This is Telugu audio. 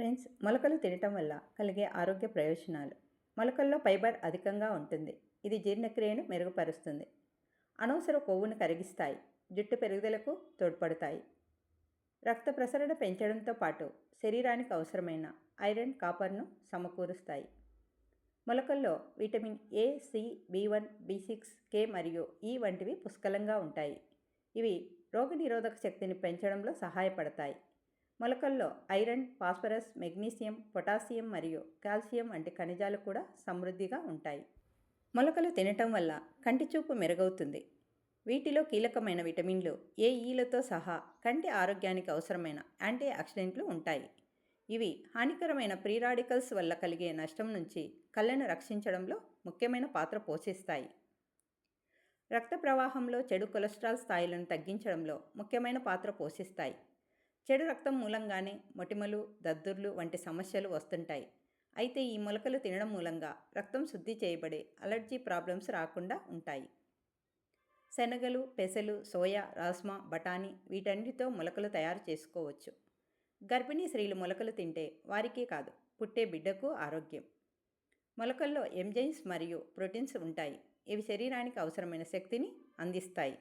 ఫ్రెండ్స్ మొలకలు తినటం వల్ల కలిగే ఆరోగ్య ప్రయోజనాలు. మొలకల్లో ఫైబర్ అధికంగా ఉంటుంది. ఇది జీర్ణక్రియను మెరుగుపరుస్తుంది. అనవసర కొవ్వును కరిగిస్తాయి. జుట్టు పెరుగుదలకు తోడ్పడతాయి. రక్త ప్రసరణ పెంచడంతో పాటు శరీరానికి అవసరమైన ఐరన్ కాపర్ను సమకూరుస్తాయి. మొలకల్లో vitamin A C B one B six K మరియు ఈ వంటివి పుష్కలంగా ఉంటాయి. ఇవి రోగనిరోధక శక్తిని పెంచడంలో సహాయపడతాయి. మొలకల్లో ఐరన్ ఫాస్ఫరస్ మెగ్నీషియం పొటాషియం మరియు కాల్షియం వంటి ఖనిజాలు కూడా సమృద్ధిగా ఉంటాయి. మొలకలు తినటం వల్ల కంటి చూపు మెరుగవుతుంది. వీటిలో కీలకమైన విటమిన్లు ఏఈలతో సహా కంటి ఆరోగ్యానికి అవసరమైన యాంటీ ఆక్సిడెంట్లు ఉంటాయి. ఇవి హానికరమైన ప్రీ రాడికల్స్ వల్ల కలిగే నష్టం నుంచి కళ్ళను రక్షించడంలో ముఖ్యమైన పాత్ర పోషిస్తాయి. రక్త ప్రవాహంలో చెడు కొలెస్ట్రాల్ స్థాయిలను తగ్గించడంలో ముఖ్యమైన పాత్ర పోషిస్తాయి. చెడు రక్తం మూలంగానే మొటిమలు దద్దుర్లు వంటి సమస్యలు వస్తుంటాయి. అయితే ఈ మొలకలు తినడం మూలంగా రక్తం శుద్ధి చేయబడే అలర్జీ ప్రాబ్లమ్స్ రాకుండా ఉంటాయి. శనగలు పెసలు సోయా రాస్మా బఠానీ వీటన్నిటితో మొలకలు తయారు చేసుకోవచ్చు. గర్భిణీ స్త్రీలు మొలకలు తింటే వారికే కాదు పుట్టే బిడ్డకు ఆరోగ్యం. మొలకల్లో ఎంజైమ్స్ మరియు ప్రోటీన్స్ ఉంటాయి. ఇవి శరీరానికి అవసరమైన శక్తిని అందిస్తాయి.